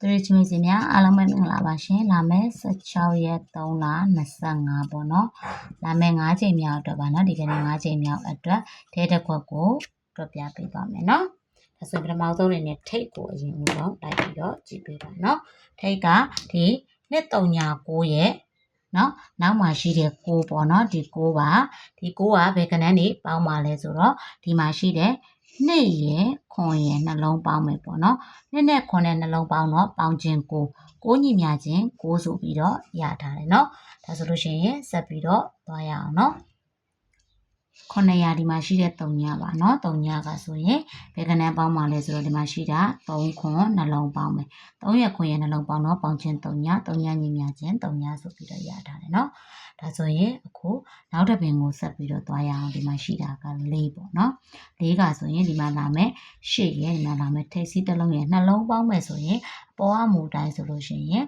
သူတို့ချင်းစီများအားလုံးပဲမင်္ဂလာပါရှင်လာမယ့်16ရက်3လ25ပေါ့နော်လာမယ့်9ချိန်မြောက်အတွက်ပါနော်ဒီကနေ့9ချိန်မြောက်အတွက်ထဲတစ်ခွက်ကိုတွက်ပြပေးပါမယ်နော်ဒါဆိုပထမဆုံးအနေနဲ့ထိတ်ကိုအရင်ဦးဆုံးတိုက်ပြီးတော့ကြည့်ပေးပါနော်ထိတ်ကဒီနှစ်39ရဲ့ နော်နောက်မှာရှိတဲ့6ပေါ့နော်ဒီ6ပါဒီ6ကဘယ်ကနန်းနေပေါင်းပါလဲဆိုတော့ဒီမှာရှိတဲ့နှစ်ရယ်ခွန်ရယ်နှလုံးပေါင်းမယ်ပေါ့နော်နှစ်နဲ့ခွန်နဲ့နှလုံးပေါင်းတော့ပေါင်းခြင်းကိုကိုညီမြခြင်းကိုဆိုပြီးတော့ရထားတယ်နော်ဒါဆိုလို့ရှိရင်ဆက်ပြီးတော့သွားရအောင်နော် 900ဒီမှာရှိတဲ့3ညပါเนาะ3ညကဆိုရင်ဘယ်ကနန်းပေါင်းပါလဲဆိုတော့ဒီမှာရှိတာ3ခွန်နှလုံးပေါင်းမယ်3ရက်ခွန်ရဲ့နှလုံးပေါင်းတော့ပေါင်းခြင်း3ည3ညညီမြခြင်း3ညဆိုပြီးတော့ရထားတယ်เนาะဒါဆိုရင်အခုနောက်တစ်ပင်ကိုဆက်ပြီးတော့သွားရအောင်ဒီမှာရှိတာက4ပေါ့เนาะ4ကဆိုရင်ဒီမှာလာမယ်8ရဲ့ဒီမှာလာမယ်ထိပ်စီးတစ်လုံးရဲ့နှလုံးပေါင်းမယ်ဆိုရင်အပေါ်အမူတိုင်းဆိုလို့ရှိရင်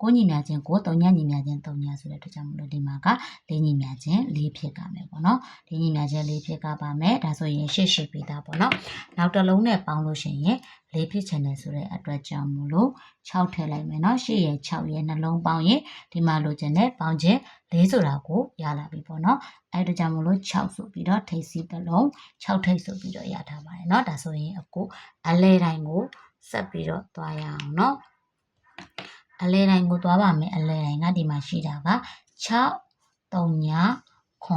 ကိုညီမြချင်းကိုတုံညညီမြချင်းတုံညဆိုတဲ့အတွက်ကြောင့်မလို့ဒီမှာကလေးညီမြချင်းလေးဖြစ်ကမယ်ပေါ့နော်လေးညီမြချင်းလေးဖြစ်ကပါမယ်ဒါဆိုရင်ရှေ့ရှေ့ပြီးသားပေါ့နော်နောက်တစ်လုံးနဲ့ပေါင်းလို့ရှိရင်လေးဖြစ်ချင်တယ်ဆိုတဲ့အတွက်ကြောင့်မလို့6ထည့်လိုက်မယ်နော်ရှေ့ရ6ရနှလုံးပေါင်းရင်ဒီမှာလိုချင်တဲ့ပေါင်းခြင်း၄ဆိုတာကိုရလာပြီပေါ့နော်အဲ့ဒါကြောင့်မလို့6ဆိုပြီးတော့ထိပ်စီးတစ်လုံး6ထိပ်ဆိုပြီးတော့ရထားပါတယ်နော်ဒါဆိုရင်အခုအလဲတိုင်းကိုဆက်ပြီးတော့သွားရအောင်နော် အလဲတိုင်းကိုသွားပါမယ်အလဲတိုင်းကဒီမှာရှိတာက6 3ညခွ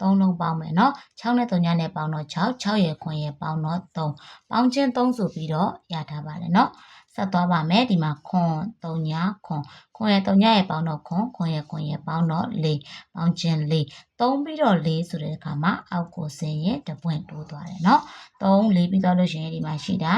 3လုံးပေါင်းမယ်နော်6နဲ့3ညနဲ့ပေါင်းတော့6 6ရဲ့ခွန်ရဲ့ပေါင်းတော့3ပေါင်းချင်း3ဆိုပြီးတော့ရထားပါတယ်နော်ဆက်သွားပါမယ်ဒီမှာခွန်3ညခွန်ခွန်ရဲ့3ညရဲ့ပေါင်းတော့ခွန်ခွန်ရဲ့ခွန်ရဲ့ပေါင်းတော့4ပေါင်းချင်း4 3ပြီးတော့4ဆိုတဲ့အခါမှာအောက်ကိုဆင်းရင်တပွင့်တိုးသွားတယ်နော်3 4ပြီးတော့လို့ရှိရင်ဒီမှာရှိတာ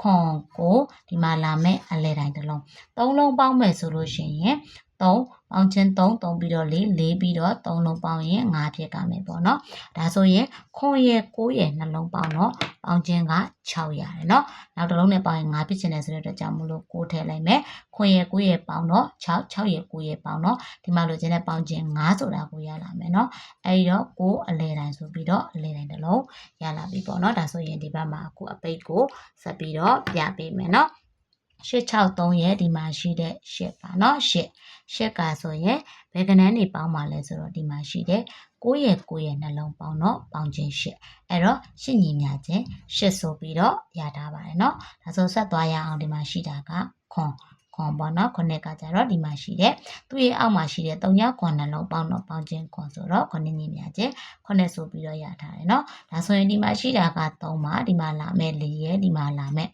ခွန်ကိုဒီမှာလာမဲ့အလဲတိုင်းတစ်လုံး3လုံးပေါင်းမယ်ဆိုလို့ရှိရင်3 ပေါင်းချင်း3 3ပြီးတော့4 4ပြီးတော့3လုံးပေါင်းရင်5ဖြစ်သွားမယ်ပေါ့နော်ဒါဆိုရင်ခွန်ရဲ့9ရဲ့နှလုံးပေါင်းတော့ပေါင်းချင်းက600ရတယ်နော်နောက်တစ်လုံးနဲ့ပေါင်းရင်5ဖြစ်ချင်တယ်ဆိုတဲ့အတွက်ကြောင့်မလို့6ထည့်လိုက်မယ်ခွန်ရဲ့9ရဲ့ပေါင်းတော့6 6ရဲ့9ရဲ့ပေါင်းတော့ဒီမှာလိုချင်တဲ့ပေါင်းချင်း5ဆိုတာကိုရလာမယ်နော်အဲဒီတော့9အလဲတိုင်းဆိုပြီးတော့အလဲတိုင်းတစ်လုံးရလာပြီပေါ့နော်ဒါဆိုရင်ဒီဘက်မှာအခုအပိတ်ကိုဆက်ပြီးတော့ပြပေးမယ်နော် 863ရဲ့ဒီမှာရှိတဲ့8ပါเนาะ8 8ကဆိုရင်ဘယ်ကနန်းနေပေါင်းပါလဲဆိုတော့ဒီမှာရှိတဲ့9ရဲ့9ရဲ့နှလုံးပေါင်းတော့ပေါင်းခြင်း8အဲ့တော့8ညီမြခြင်း8ဆိုပြီးတော့ရထားပါတယ်เนาะဒါဆိုဆက်သွားရအောင်ဒီမှာရှိတာကခွန်ခွန်ပေါ့နော်ခုနှစ်ကကြတော့ဒီမှာရှိတဲ့သူ့ရဲ့အောက်မှာရှိတဲ့3ညခွန်နှလုံးပေါင်းတော့ပေါင်းခြင်းခွန်ဆိုတော့ခုနှစ်ညီမြခြင်းခုနှစ်ဆိုပြီးတော့ရထားတယ်เนาะဒါဆိုရင်ဒီမှာရှိတာက3ပါဒီမှာလာမဲ့4ရဲ့ဒီမှာလာမဲ့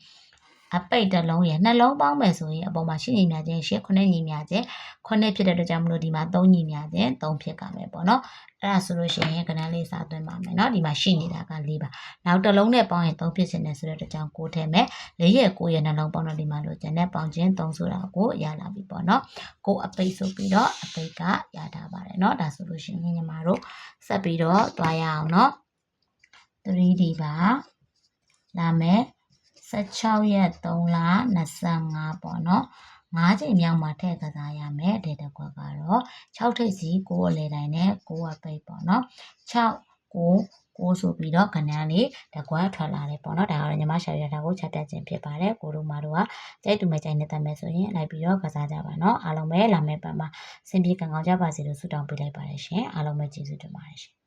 အပိတ်တစ်လုံးရဲ့နှလုံးပေါင်းမယ်ဆိုရင်အပေါ်မှာရှင်းညီမြခြင်းရှင်းခုနှစ်ညီမြခြင်းခုနှစ်ဖြစ်တဲ့အတွက်ကြောင့်မလို့ဒီမှာ3ညီမြခြင်း3ဖြစ်ကမယ်ပေါ့နော်အဲ့ဒါဆိုလို့ရှိရင်ကဏ္ဍလေးစာသွင်းပါမယ်เนาะဒီမှာရှိနေတာက4ပါနောက်တစ်လုံးနဲ့ပေါင်းရင်3ဖြစ်စင်တယ်ဆိုတဲ့အတွက်ကြောင့်6ထည့်မယ်4ရဲ့9ရဲ့နှလုံးပေါင်းတော့ဒီမှာလို့ကျန်တဲ့ပေါင်းခြင်း3ဆိုတာကိုရလာပြီပေါ့နော်ကိုအပိတ်ဆိုပြီးတော့အပိတ်ကရတာပါတယ်เนาะဒါဆိုလို့ရှိရင်ညီမတို့ဆက်ပြီးတော့သွားရအောင်เนาะ 3D ပါလာမယ် 16ရက်3လ25ပေါ့နော်၅ချိန်မြောက်မှာထည့်ကစားရမယ်ဒေတာကွက်ကတော့6ထိပ်စီ9အလဲတိုင်းနဲ့9အပိတ်ပေါ့နော်6 9ကိုဆိုပြီးတော့ခဏလေးတကွာထွက်လာတယ်ပေါ့နော်ဒါကတော့ညီမရှာရတာကိုချက်တက်ခြင်းဖြစ်ပါတယ်ကိုတို့မတို့ကကြိုက်တူမဲ့ကြိုက်နေတဲ့မဲ့ဆိုရင်လိုက်ပြီးတော့ကစားကြပါနော်အားလုံးပဲလာမယ့်ပတ်မှာစင်ပြေကံကောင်းကြပါစေလို့ဆုတောင်းပေးလိုက်ပါတယ်ရှင်အားလုံးပဲကျေးဇူးတင်ပါတယ်ရှင်